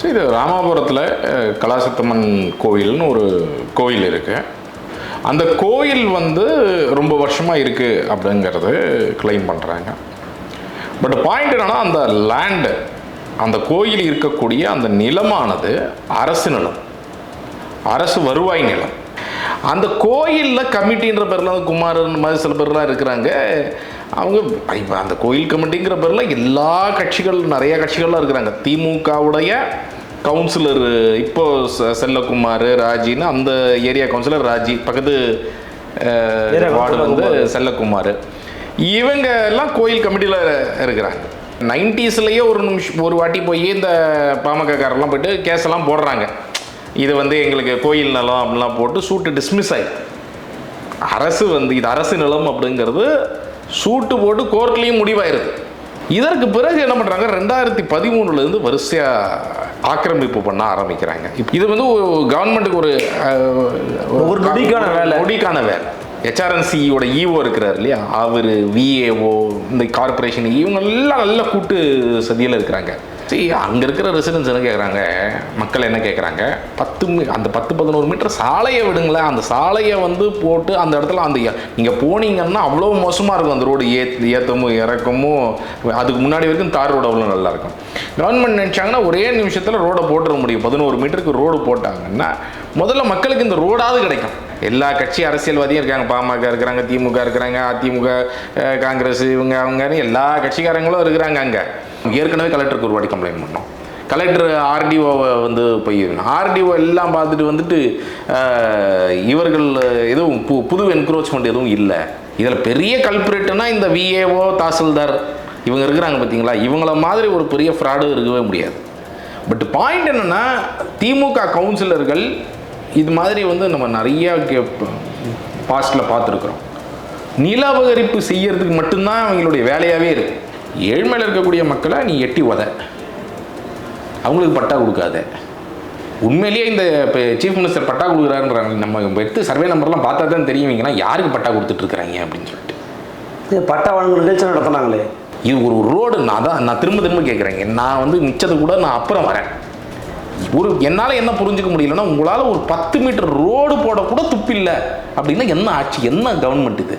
So இது ராமாபுரத்தில் கலாசத்தம்மன் கோயில்னு ஒரு கோயில் இருக்கு. அந்த கோயில் வந்து ரொம்ப வருஷமாக இருக்குது அப்படிங்கிறது கிளைம் பண்ணுறாங்க பட் பாயிண்ட் என்னன்னா அந்த லேண்டு அந்த கோயில் இருக்கக்கூடிய அந்த நிலமானது அரசு நிலம். அரசு வருவாய் நிலம். அந்த கோயிலில் கமிட்டின்ற பேரில் குமாரன் மாதிரி சில பேர்லாம் இருக்கிறாங்க. அவங்க இப்போ அந்த கோயில் கமிட்டிங்கிற பேரில் எல்லா கட்சிகள் நிறைய கட்சிகள்லாம் இருக்கிறாங்க. திமுகவுடைய கவுன்சிலர் இப்போ செல்லகுமார் ராஜின்னு அந்த ஏரியா கவுன்சிலர் ராஜி பக்கத்து வார்டு வந்து செல்லகுமார். இவங்க எல்லாம் கோயில் கமிட்டியில் இருக்கிறாங்க. நைன்டிஸ்லேயே ஒரு நிமிஷம் ஒரு வாட்டி போய் இந்த பாமகக்காரெல்லாம் போயிட்டு கேஸ் எல்லாம் போடுறாங்க. இது வந்து எங்களுக்கு கோயில் நிலம் அப்படிலாம் போட்டு சூட்டு டிஸ்மிஸ் ஆயிடுது அரசு வந்து இது அரசு நிலம் அப்படிங்கிறது சூட்டு போட்டு கோர்ட்லேயும் முடிவாயிருது. இதற்கு பிறகு என்ன பண்ணுறாங்க ரெண்டாயிரத்தி பதிமூணுலேருந்து வரிசையாக ஆக்கிரமிப்பு பண்ண ஆரம்பிக்கிறாங்க. இது வந்து கவர்மெண்ட்டுக்கு ஒரு ஒரு நொடிக்கான வேலை. நொடிக்கான வேலை. ஹெச்ஆர்என்சியோட ஈஓ இருக்கிறார் இல்லையா? அவர் விஏஓ இந்த கார்பரேஷன் இவங்க எல்லாம் நல்ல கூட்டு சதியில் இருக்கிறாங்க. சரி அங்கே இருக்கிற ரெசிடென்ஸ் என்ன கேட்குறாங்க மக்கள் என்ன கேட்குறாங்க பத்து மீ அந்த பத்து பதினோரு மீட்டர் சாலையை விடுங்களேன். அந்த சாலையை வந்து போட்டு அந்த இடத்துல அந்த நீங்கள் போனீங்கன்னா அவ்வளோ மோசமாக இருக்கும். அந்த ரோடு ஏ ஏற்றமும் இறக்கமும் அதுக்கு முன்னாடி வரைக்கும் தார் ரோடு அவ்வளோ நல்லா இருக்கும். கவர்மெண்ட் நினச்சாங்கன்னா ஒரே நிமிஷத்தில் ரோடை போட்டுற முடியும். பதினோரு மீட்டருக்கு ரோடு போட்டாங்கன்னா முதல்ல மக்களுக்கு இந்த ரோடாவது கிடைக்கும். எல்லா கட்சி அரசியல்வாதியும் இருக்காங்க. பாமக இருக்கிறாங்க திமுக இருக்கிறாங்க அதிமுக காங்கிரஸ் இவங்க அவங்கன்னு எல்லா கட்சிக்காரங்களும் இருக்கிறாங்க அங்கே. ஏற்கனவே கலெக்டருக்கு ஒரு வாட்டி கம்ப்ளைண்ட் பண்ணோம். கலெக்டர் ஆர்டிஓவை வந்து போய் ஆர்டிஓ எல்லாம் பார்த்துட்டு வந்துட்டு இவர்கள் எதுவும் பு புது என்க்ரோச்மெண்ட் எதுவும் இல்லை. இதில் பெரிய கல்பிரேட்டுனா இந்த விஏஓ தாசில்தார். இவங்க இருக்கிறாங்க பார்த்தீங்களா? இவங்கள மாதிரி ஒரு பெரிய ஃப்ராடு இருக்கவே முடியாது. பட் பாயிண்ட் என்னென்னா திமுக கவுன்சிலர்கள் இது மாதிரி வந்து நம்ம நிறையா பாஸ்டில் பார்த்துருக்குறோம். நில அபகரிப்பு செய்யறதுக்கு மட்டும்தான் அவங்களுடைய வேலையாகவே இருக்குது ஏழ்மையில் இருக்கக்கூடிய மக்களை நீ எட்டி உத. அவங்களுக்கு பட்டா கொடுக்காத. உண்மையிலேயே இந்த இப்போ சீஃப் மினிஸ்டர் பட்டா கொடுக்குறாருன்றாங்க. நம்ம எடுத்து சர்வே நம்பர்லாம் பார்த்தா தான் தெரியும். இவங்கன்னா யாருக்கு பட்டா கொடுத்துட்ருக்குறாங்க அப்படின்னு சொல்லிட்டு. பட்டா வழங்கும் நிகழ்ச்சி நடத்தினாங்களே. இது ஒரு ரோடு நான் தான் நான் திரும்ப திரும்ப கேட்குறேங்க நான் வந்து மிச்சத்தை கூட நான் அப்புறம் வரேன். ஒரு என்னால் என்ன புரிஞ்சுக்க முடியலன்னா உங்களால் ஒரு பத்து மீட்டர் ரோடு போட கூட துப்பில்லை. அப்படின்னா என்ன ஆட்சி? என்ன கவர்மெண்ட் இது?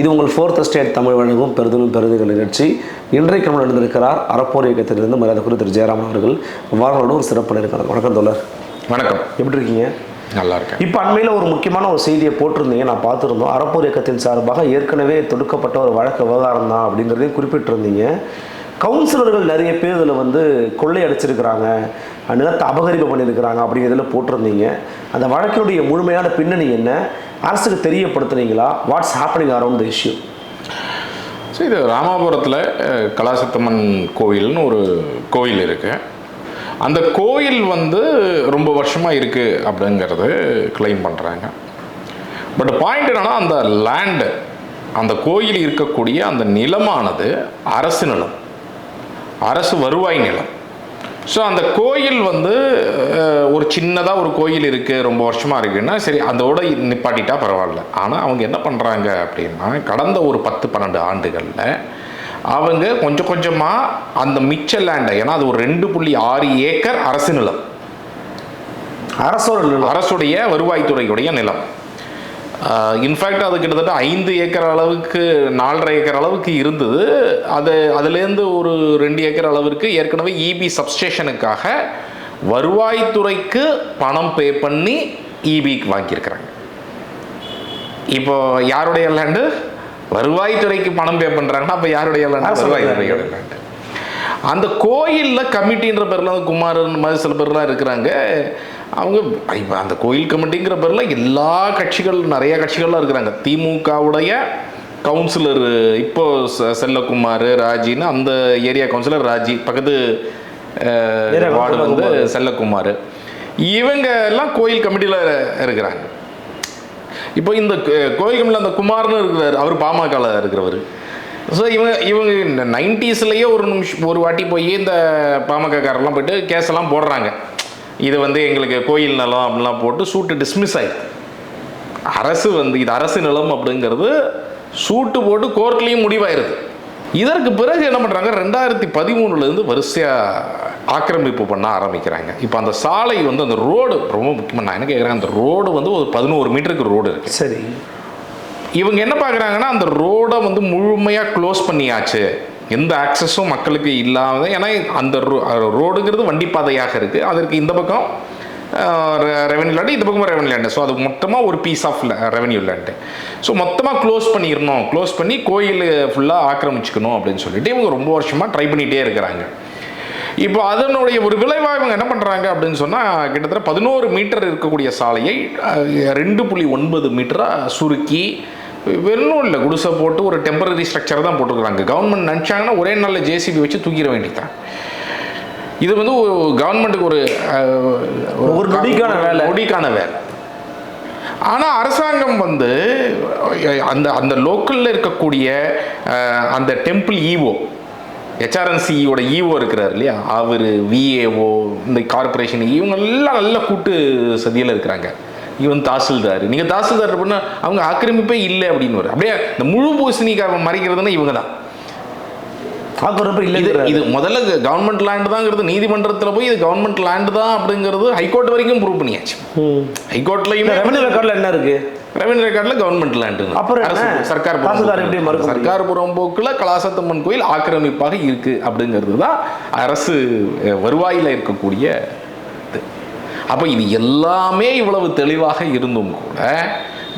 இது உங்கள் ஃபோர்த் ஸ்டேட் தமிழ் வழங்கும் பெருதலும் பெருதுகள் நிகழ்ச்சி. இன்றைக்கு நம்ம நடந்திருக்கிறார் அறப்போர் இயக்கத்திலிருந்து மரியாதை குறி திரு ஜெயராமன் அவர்கள். வார்களோடு ஒரு சிறப்பு இருக்கிறார் வணக்கம் தோழர். வணக்கம். எப்படி இருக்கீங்க? நல்லா இருக்கேன். இப்போ அண்மையில் ஒரு முக்கியமான ஒரு செய்தியை போட்டிருந்தீங்க. நான் பார்த்துருந்தோம். அறப்போர் இயக்கத்தின் சார்பாக ஏற்கனவே தொடுக்கப்பட்ட ஒரு வழக்கு விவகாரம் தான் அப்படிங்கிறதையும் குறிப்பிட்டிருந்தீங்க. கவுன்சிலர்கள் நிறைய பேர் இதில் வந்து கொள்ளையடிச்சிருக்கிறாங்க நிலத்தை அபகரிப்பு பண்ணியிருக்கிறாங்க அப்படிங்கிறதுல போட்டிருந்தீங்க. அந்த வழக்கினுடைய முழுமையான பின்னணி என்ன? அரசுக்கு தெரியப்படுத்துகிறீங்களா what's happening around the issue so இது ராமாபுரத்தில் கலாசத்தம்மன் கோயில்னு ஒரு கோயில் இருக்கு. அந்த கோயில் வந்து ரொம்ப வருஷமாக இருக்குது அப்படிங்கிறது கிளைம் பண்ணுறாங்க பட் பாயிண்ட் என்னன்னா அந்த லேண்டு அந்த கோயில் இருக்கக்கூடிய அந்த நிலமானது அரசு நிலம். அரசு வருவாய் நிலம். ஸோ அந்த கோயில் வந்து ஒரு சின்னதாக ஒரு கோயில் இருக்குது ரொம்ப வருஷமாக இருக்குன்னா சரி அதோட நிப்பாட்டிட்டா பரவாயில்ல. ஆனால் அவங்க என்ன பண்ணுறாங்க அப்படின்னா கடந்த ஒரு பத்து பன்னெண்டு ஆண்டுகளில் அவங்க கொஞ்சம் கொஞ்சமாக அந்த மிச்ச லேண்டை ஏன்னா அது ஒரு ரெண்டு புள்ளி ஆறு ஏக்கர் அரசு நிலம். அரசோட அரசுடைய வருவாய்த்துறையுடைய நிலம். இன்ஃபேக்ட் அது கிட்டத்தட்ட ஐந்து ஏக்கர் அளவுக்கு நாலரை ஏக்கர் அளவுக்கு இருந்தது. அது அதுலேருந்து ஒரு ரெண்டு ஏக்கர் அளவிற்கு ஏற்கனவே இபி சப்ஸ்டேஷனுக்காக வருவாய்த்துறைக்கு பணம் பே பண்ணி இபிக்கு வாங்கியிருக்கிறாங்க. இப்போ யாருடைய லேண்டு வருவாய்த்துறைக்கு பணம் பே பண்ணுறாங்கன்னா அப்போ யாருடைய லேண்டு வருவாய்த்துறையோட லேண்டு அந்த கோயிலில் கமிட்டின்ற பேரில் குமாரன் மாதிரி சில பேர்லாம் இருக்கிறாங்க. அவங்க இப்போ அந்த கோயில் கமிட்டிங்கிற பேரில் எல்லா கட்சிகள் நிறைய கட்சிகள்லாம் இருக்கிறாங்க. திமுகவுடைய கவுன்சிலர் இப்போ செ- செல்லகுமார் ராஜின்னு அந்த ஏரியா கவுன்சிலர் ராஜி பக்கத்து வார்டு வந்து செல்லகுமார். செல்லக்குமார் இவங்க எல்லாம் கோயில் கமிட்டியில் இருக்கிறாங்க. இப்போ இந்த கோயில் கமிட்டியில் அந்த குமார்னு இருக்கிறார் அவர் பாமகவில் இருக்கிறவர். ஸோ இவங்க இவங்க நைன்டிஸ்லேயே ஒரு நிமிஷம் ஒரு வாட்டி போய் இந்த பாமகக்காரெல்லாம் போயிட்டு கேஸ் எல்லாம் போடுறாங்க. இது வந்து எங்களுக்கு கோயில் நிலம் அப்படிலாம் போட்டு சூட்டு டிஸ்மிஸ் ஆயிடுது அரசு வந்து இது அரசு நிலம் அப்படிங்கிறது சூட்டு போட்டு கோர்ட்லேயும் முடிவாயிருது. இதற்கு பிறகு என்ன பண்ணுறாங்க ரெண்டாயிரத்தி பதிமூணுலேருந்து வரிசையாக ஆக்கிரமிப்பு பண்ண ஆரம்பிக்கிறாங்க. இப்போ அந்த சாலை வந்து அந்த ரோடு ரொம்ப முக்கியமாக நான் என்ன கேட்குறேன் அந்த ரோடு வந்து ஒரு பதினோரு மீட்டருக்கு ரோடு இருக்குது சரி. இவங்க என்ன பார்க்குறாங்கன்னா அந்த ரோடை வந்து முழுமையாக க்ளோஸ் பண்ணியாச்சு. எந்த ஆக்சஸும் மக்களுக்கு இல்லாத ஏன்னா அந்த ரோ ரோடுங்கிறது வண்டிப்பாதையாக இருக்குது அதற்கு இந்த பக்கம் ரெவன்யூ லேண்டு இந்த பக்கமும் ரெவன்யூ லேண்டு ஸோ அது மொத்தமாக ஒரு piece of revenue land so மொத்தமாக க்ளோஸ் பண்ணிடணும். க்ளோஸ் பண்ணி கோயில் ஃபுல்லாக ஆக்கிரமிச்சுக்கணும் அப்படின்னு சொல்லிட்டு இவங்க ரொம்ப வருஷமாக ட்ரை பண்ணிகிட்டே இருக்கிறாங்க. இப்போ அதனுடைய ஒரு விளைவாக இவங்க என்ன பண்ணுறாங்க அப்படின்னு சொன்னால் கிட்டத்தட்ட பதினோரு மீட்டர் இருக்கக்கூடிய சாலையை ரெண்டு புள்ளி ஒன்பது மீட்டராக சுருக்கி வெறும் இல்லை குடிசை போட்டு ஒரு டெம்பரரி ஸ்ட்ரக்சர் தான் போட்டுருக்குறாங்க. கவர்மெண்ட் நினச்சாங்கன்னா ஒரே நாளில் ஜேசிபி வச்சு தூக்கிட வேண்டியதான் இது வந்து கவர்மெண்ட்டுக்கு ஒரு ஒரு நொடிக்கான வேலை. நொடிக்கான வேலை. ஆனால் அரசாங்கம் வந்து அந்த அந்த லோக்கலில் இருக்கக்கூடிய அந்த டெம்பிள் ஈவோ ஹெச்ஆர்என்சியோட ஈவோ இருக்கிறார் இல்லையா? அவர் விஏஓ இந்த கார்பரேஷன் இவங்க எல்லாம் நல்ல கூட்டு சதியில் இருக்கிறாங்க. இவன் தாசில்தார். நீங்கள் தாசில்தார் அப்படின்னா அவங்க ஆக்கிரமிப்பே இல்லை அப்படின்னு வரும் அப்படியே இந்த முழு பூசணிக்காக மறைக்கிறதுன்னா இவங்க தான் இது இல்லைங்கிற இது முதல்ல கவர்மெண்ட் லேண்ட் தாங்கிறது நீதிமன்றத்தில் போய் இது கவர்மெண்ட் லேண்ட் தான் அப்படிங்கிறது ஹைகோர்ட் வரைக்கும் ப்ரூவ் பண்ணியாச்சு. ஹைகோர்ட்லையுமே ரெவன்யூ ரெக்கார்டில் என்ன இருக்கு? ரெவன்யூ ரெக்கார்டில் கவர்மெண்ட் லேண்டு அப்புறம்? சர்க்கார்? சர்க்கார் புறம்போக்கில் கலாசத்தம்மன் கோயில் ஆக்கிரமிப்பாக இருக்கு அப்படிங்கிறது தான் அரசு வருவாயில இருக்கக்கூடிய அப்போ இது எல்லாமே இவ்வளவு தெளிவாக இருந்தும் கூட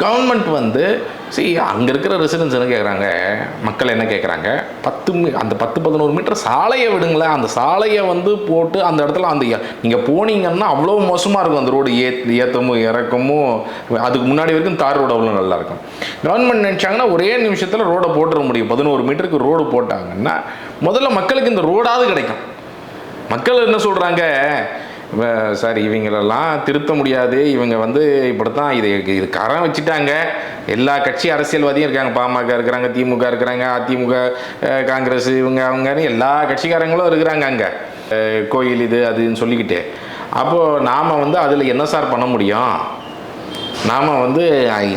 கவர்மெண்ட் வந்து சரி அங்கே இருக்கிற ரெசிடென்ஸ் என்ன கேட்குறாங்க மக்கள் என்ன கேட்குறாங்க பத்து மீ அந்த பத்து பதினோரு மீட்டர் சாலையை விடுங்களேன். அந்த சாலையை வந்து போட்டு அந்த இடத்துல அந்த நீங்கள் போனீங்கன்னா அவ்வளோ மோசமாக இருக்கும். அந்த ரோடு ஏ ஏற்றமும் இறக்கமும் அதுக்கு முன்னாடி வரைக்கும் தார் ரோடு அவ்வளோ நல்லாயிருக்கும் கவர்மெண்ட் நினச்சாங்கன்னா ஒரே நிமிஷத்தில் ரோடை போட்டுற முடியும். பதினோரு மீட்டருக்கு ரோடு போட்டாங்கன்னா முதல்ல மக்களுக்கு இந்த ரோடாவது கிடைக்கும். மக்கள் என்ன சொல்கிறாங்க சார் இவங்களெல்லாம் திருத்த முடியாது இவங்க வந்து இப்படித்தான் இது இது கரம் வச்சுட்டாங்க. எல்லா கட்சி அரசியல்வாதியும் இருக்காங்க. பாமக இருக்கிறாங்க திமுக இருக்கிறாங்க அதிமுக காங்கிரஸ் இவங்க அவங்கன்னு எல்லா கட்சிக்காரங்களும் இருக்கிறாங்க அங்கே. கோயில் இது அதுன்னு சொல்லிக்கிட்டு. அப்போது நாம் வந்து அதில் என்ன சார் பண்ண முடியும்? நாம் வந்து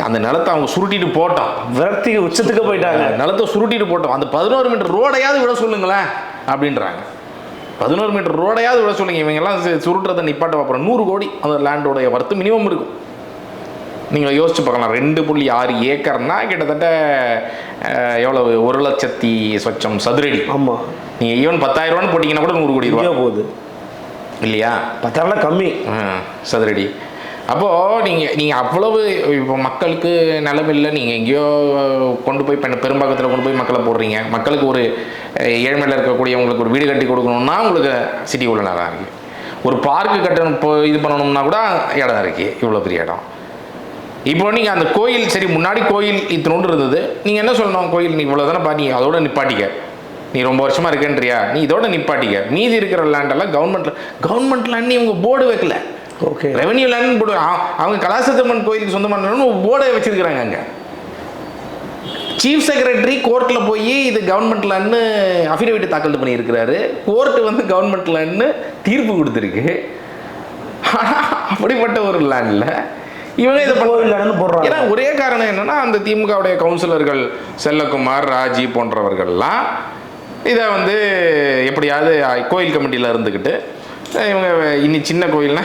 அந்த நிலத்தை அவங்க சுருட்டிட்டு போட்டோம். விரக்தி உச்சத்துக்கு போயிட்டாங்க. நிலத்தை சுருட்டிட்டு போட்டோம். அந்த பதினோரு மீட்டர் ரோடையாவது விட சொல்லுங்களேன் அப்படின்றாங்க. பதினோரு மீட்டர் ரோடையாவது விட சொல்லுங்க இவங்கெல்லாம் சுருட்டுறதை நிப்பாட்ட அப்புறம் நூறு கோடி அந்த லேண்டோடைய வர்த்து மினிமம் இருக்கும். நீங்கள் யோசிச்சு பார்க்கலாம். ரெண்டு புள்ளி ஆறு ஏக்கர்னா கிட்டத்தட்ட எவ்வளவு? ஒரு லட்சத்தி சொச்சம் சதுரடி. ஆமா. நீங்கள் ஈவன் பத்தாயிரம் ரூபான்னு போட்டிங்கன்னா கூட நூறு கோடி ரூபா. போகுது. இல்லையா? பத்தாயிரம் கம்மி. சதுரடி. அப்போது நீங்கள் நீங்கள் அவ்வளவு இப்போ மக்களுக்கு நிலமில்லை நீங்கள் எங்கேயோ கொண்டு போய் பெ- பெரும்பாக்கத்தில் கொண்டு போய் மக்களை போடுறீங்க. மக்களுக்கு ஒரு ஏழ்மையில் ஏழ்மையில் இருக்கக்கூடியவங்களுக்கு ஒரு வீடு கட்டி கொடுக்கணும்னா உங்களுக்கு சிட்டி உள்ள நிலம் இருக்குது ஒரு பார்க்கு கட்டணும் இப்போ இது பண்ணணும்னா கூட இடம் இருக்குது இவ்வளோ பெரிய இடம். இப்போ நீங்கள் அந்த கோயில் சரி முன்னாடி கோயில் இத்தனோண்டு இருந்தது. நீங்கள் என்ன சொல்லணும்? கோயில் நீ இவ்வளோ தானே பாட்டி அதோட நிப்பாட்டிக்க. நீ ரொம்ப வருஷமாக இருக்கேன்றியா? நீ இதோட நிப்பாட்டிக்க. மீதி இருக்கிற லேண்டெல்லாம் கவர்மெண்ட்டில் கவர்மெண்ட் லேண்ட் இவங்க போர்டு வைக்கல. ஓகே ரெவன்யூ லேண்ட் போடு. அவங்க கலாசத்தம்மன் கோயிலுக்கு சொந்தமான போர்டை வச்சிருக்கிறாங்க அங்கே. சீஃப் செக்ரட்டரி கோர்ட்டில் போய் இது கவர்மெண்ட் லேண்ட்னு அஃபிடவிட் தாக்கல் பண்ணியிருக்கிறாரு. கோர்ட்டு வந்து கவர்மெண்ட் லேண்ட்னு தீர்ப்பு கொடுத்துருக்கு. ஆனா, அப்படிப்பட்ட ஒரு லேண்டில் இவங்க இதை பண்ண போடுறாங்க. ஏன்னா ஒரே காரணம் என்னன்னா அந்த திமுகவுடைய கவுன்சிலர்கள் செல்லகுமார் ராஜி போன்றவர்கள்லாம் இதை வந்து எப்படியாவது கோயில் கமிட்டியில் இருந்துக்கிட்டு இவங்க இனி சின்ன கோயில்னா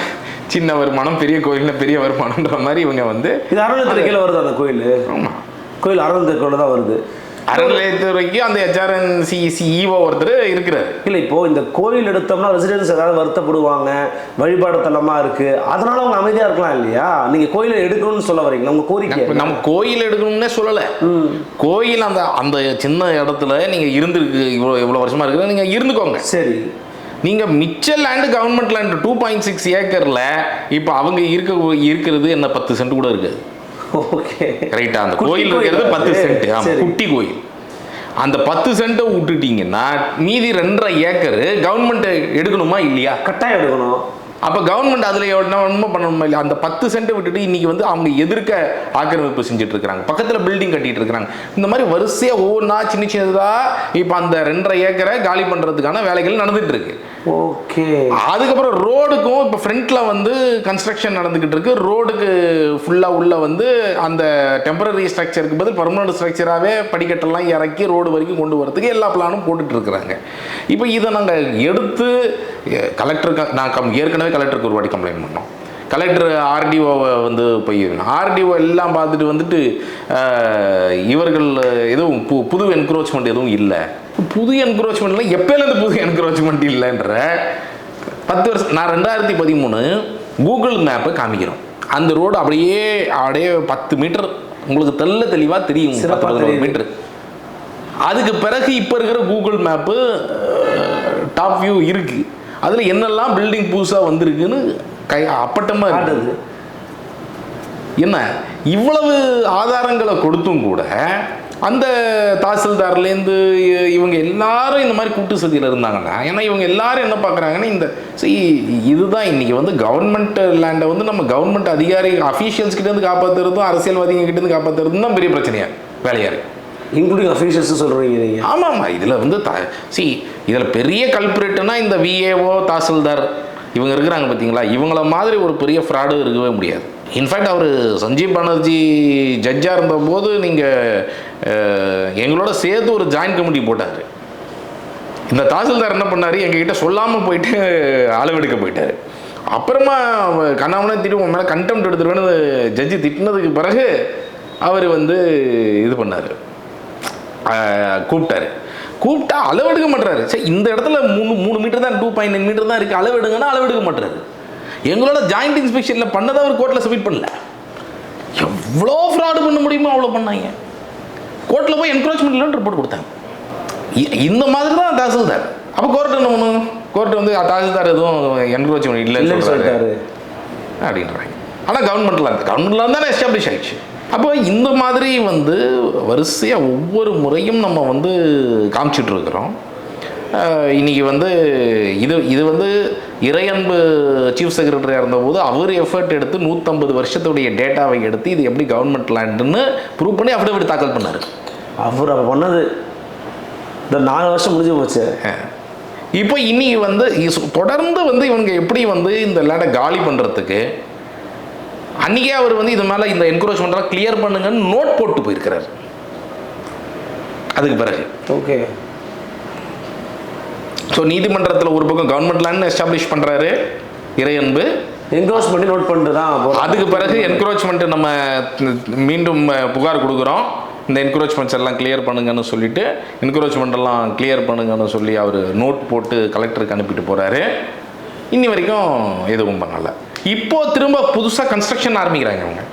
சின்ன வருமானம் பெரிய கோயில்னா பெரிய வருமானம்ன்ற மாதிரி இவங்க வந்து இது அறநிலையத்துறை கீழே வருது அந்த கோயில்? ஆமாம் கோயில் அறநிலையத்துறைக்குள்ள தான் வருது. அறநிலையத்துறைக்கு அந்த ஹெச்ஆர்என்சிசி ஈவோ ஒருத்தர் இருக்கிறார். இல்லை இப்போ இந்த கோயில் எடுத்தோம்னா ரெசிடென்ஸ் ஏதாவது வருத்தப்படுவாங்க வழிபாடு தலமா இருக்கு. அதனால அவங்க அமைதியா இருக்கலாம் இல்லையா? நீங்க கோயிலை எடுக்கணும்னு சொல்ல வரீங்க உங்க கோரிக்கை இப்ப நம்ம கோயில் எடுக்கணும்னே சொல்லலை. கோயில் அந்த அந்த சின்ன இடத்துல நீங்கள் இருந்துருக்கு இவ்வளோ இவ்வளோ வருஷமா இருக்குது நீங்கள் இருந்துக்கோங்க. சரி. நீங்கள் மிச்ச land government land two point six ஏக்கரில் இப்போ அவங்க இருக்க இருக்கிறது என்ன பத்து சென்ட் கூட இருக்குது ஓகே ரைட்டா அந்த கோயில் இருக்கிறது பத்து. சென்ட் ஆமாம். குட்டி கோயில். அந்த பத்து சென்ட்டை விட்டுட்டீங்கன்னா மீதி ரெண்டரை ஏக்கர் கவர்மெண்ட் எடுக்கணுமா இல்லையா? கட்டாயம் எடுக்கணும். அப்போ கவர்மெண்ட் அதில் என்ன பண்ணணுமா இல்லையா? அந்த பத்து சென்ட்டை விட்டுட்டு இன்னைக்கு வந்து அவங்க எதிர்க்க ஆக்கிரமிப்பு செஞ்சுட்டு இருக்கிறாங்க. பக்கத்தில் பில்டிங் கட்டிட்டு இருக்கிறாங்க. இந்த மாதிரி வரிசையாக ஒவ்வொன்றா சின்ன சின்னதாக இப்போ அந்த ரெண்டரை ஏக்கரை காலி பண்ணுறதுக்கான வேலைகள் நடந்துட்டு இருக்கு. ஓகே. அதுக்கப்புறம் ரோடுக்கும் இப்போ ஃப்ரண்ட்ல வந்து கன்ஸ்ட்ரக்ஷன் நடந்துகிட்டு இருக்கு. ரோடுக்கு ஃபுல்லாக உள்ள வந்து அந்த டெம்பரரி ஸ்ட்ரக்சருக்கு பதில் பர்மனன்ட் ஸ்ட்ரக்சராகவே படிக்கட்டெல்லாம் இறக்கி ரோடு வரைக்கும் கொண்டு வரதுக்கு எல்லா பிளானும் போட்டுட்டு இருக்கிறாங்க. இப்போ இதை நாங்கள் எடுத்து கலெக்டருக்கு நான் கம் ஏற்கனவே கலெக்டருக்கு ஒரு வாட்டி கம்ப்ளைண்ட் பண்ணோம். கலெக்டர் ஆர்டிஓவை வந்து போய் ஆர்டிஓ எல்லாம் பார்த்துட்டு வந்துட்டு இவர்கள் எதுவும் பு புது என்க்ரோச்மெண்ட் எதுவும் இல்லை. புது என்க்ரோச்மெண்ட்ல எப்போலேருந்து புது என்க்ரோச்மெண்ட் இல்லைன்ற பத்து வருஷம் நான் ரெண்டாயிரத்தி பதிமூணு கூகுள் மேப்பை காமிக்கிறோம். அந்த ரோடு அப்படியே அப்படியே பத்து மீட்டர் உங்களுக்கு தெல்ல தெளிவாக தெரியும். பத்து தெரியுது. மீட்டர் அதுக்கு பிறகு இப்போ இருக்கிற கூகுள் மேப்பு டாப் வியூ இருக்கு. அதில் என்னெல்லாம் பில்டிங் புதுசாக வந்திருக்குன்னு கை அப்பட்டமாக இருக்குது காட்டுது என்ன? இவ்வளவு ஆதாரங்களை கொடுத்தும் கூட அந்த தாசில்தார்லேருந்து இவங்க எல்லாரும் இந்த மாதிரி கூட்டு சதியில் இருந்தாங்கன்னா ஏன்னா இவங்க எல்லாரும் என்ன பார்க்குறாங்கன்னா இந்த இதுதான் இன்னைக்கு வந்து கவர்மெண்ட் லேண்டை வந்து நம்ம கவர்மெண்ட் அதிகாரி அஃபீஷியல்ஸ் கிட்டேருந்து காப்பாற்றுறதும் அரசியல்வாதிங்க கிட்டேருந்து காப்பாற்றுறதும் தான் பெரிய பிரச்சனையா வேலையாக இருக்கு இன்க்ளூடிங் அஃபீஷியல்ஸ் சொல்றீங்க நீங்க. ஆமாம்மா இதில் வந்து த சி இதில் பெரிய கல்பிரேட்டுனா இந்த விஏஓ தாசில்தார் இவங்க இருக்கிறாங்க பார்த்தீங்களா இவங்கள மாதிரி ஒரு பெரிய ஃப்ராடு இருக்கவே முடியாது. இன்ஃபேக்ட் அவர் சஞ்சீவ் பானர்ஜி ஜட்ஜாக இருந்தபோது நீங்கள் எங்களோட சேர்த்து ஒரு ஜாயின்ட் கமிட்டி போட்டார். இந்த தாசில்தார் என்ன பண்ணார்? எங்ககிட்ட சொல்லாமல் போயிட்டு அளவெடுக்க போயிட்டார். அப்புறமா கண்ணாமனே திரும்ப உன் மேலே கண்டெம்ட் எடுத்துருவேன்னு ஜட்ஜி திட்டினதுக்கு பிறகு அவர் வந்து இது பண்ணார். கூப்பிட்டாரு. கூப்பிட்டா அளவெடுக்க மாட்டுறாரு சரி இந்த இடத்துல மூணு மூணு மீட்டர் தான் டூ பாயிண்ட் நைன் மீட்டர் தான் இருக்குது அளவெடுங்கன்னா அளவெடுக்க மாட்டுறாரு எங்களோட ஜாயிண்ட் இன்ஸ்பெக்ஷனில் பண்ணதை அவர் கோர்ட்டில் சப்மிட் பண்ணல. எவ்வளோ ஃப்ராடு பண்ண முடியுமோ அவ்வளோ பண்ணாங்க. கோர்ட்டில் போய் என்க்ரோச்மெண்ட் இல்லைன்னு ரிப்போர்ட் கொடுத்தாங்க. இந்த மாதிரி தான் தாசில்தார். அப்போ கோர்ட் என்ன பண்ணும் கோர்ட் வந்து தாசில்தார் எதுவும் என்க்ரோச்மெண்ட் இல்லைன்னு இல்லைன்னு சொல்லிட்டாரு. அப்படின்றாங்க. ஆனால் கவர்மெண்ட்டில் இருந்து கவர்மெண்ட்டில் தானே எஸ்டாப்ளிஷ் ஆயிடுச்சு. அப்போ இந்த மாதிரி வந்து வரிசையாக ஒவ்வொரு முறையும் நம்ம வந்து காமிச்சிட்டு இன்னைக்கு வந்து இது இது வந்து இறையன்பு சீஃப் செக்ரட்டரியாக இருந்தபோது அவர் எஃபர்ட் எடுத்து நூற்றம்பது வருஷத்துடைய டேட்டாவை எடுத்து இது எப்படி கவர்மெண்ட் லேண்டுன்னு ப்ரூவ் பண்ணி அஃபிடவிட் தாக்கல் பண்ணார். அவர் அப்ப பண்ணது. இந்த நாலு வருஷம் முடிஞ்சு போச்சு. இப்போ இன்னைக்கு வந்து தொடர்ந்து வந்து இவங்க எப்படி வந்து இந்த லேண்டை காலி பண்ணுறதுக்கு அன்றைக்கே அவர் வந்து இது மேலே இந்த என்கரேஜ்மெண்ட்லாம் கிளியர் பண்ணுங்கன்னு நோட் போட்டு போயிருக்கிறார். அதுக்கு பிறகு. ஓகே ஸோ நீதிமன்றத்தில் ஒரு பக்கம் கவர்மெண்ட் லேண்ட் எஸ்டாப்ளிஷ் பண்ணுறாரு இறையன்பு. என்க்ரோச் பண்ணி நோட் பண்ணிட்டு தான். அதுக்கு பிறகு என்கரேஜ்மெண்ட் நம்ம மீண்டும் புகார் கொடுக்குறோம். இந்த என்கரேஜ்மெண்ட்ஸ் எல்லாம் கிளியர் பண்ணுங்கன்னு சொல்லிட்டு என்கரேஜ்மெண்ட் எல்லாம் கிளியர் பண்ணுங்கன்னு சொல்லி அவர் நோட் போட்டு கலெக்டருக்கு அனுப்பிட்டு போறாரு. இன்னி வரைக்கும் எதுவும் பண்ணல. இப்போ திரும்ப புதுசாக கன்ஸ்ட்ரக்ஷன் ஆரம்பிக்கிறாங்க அவங்க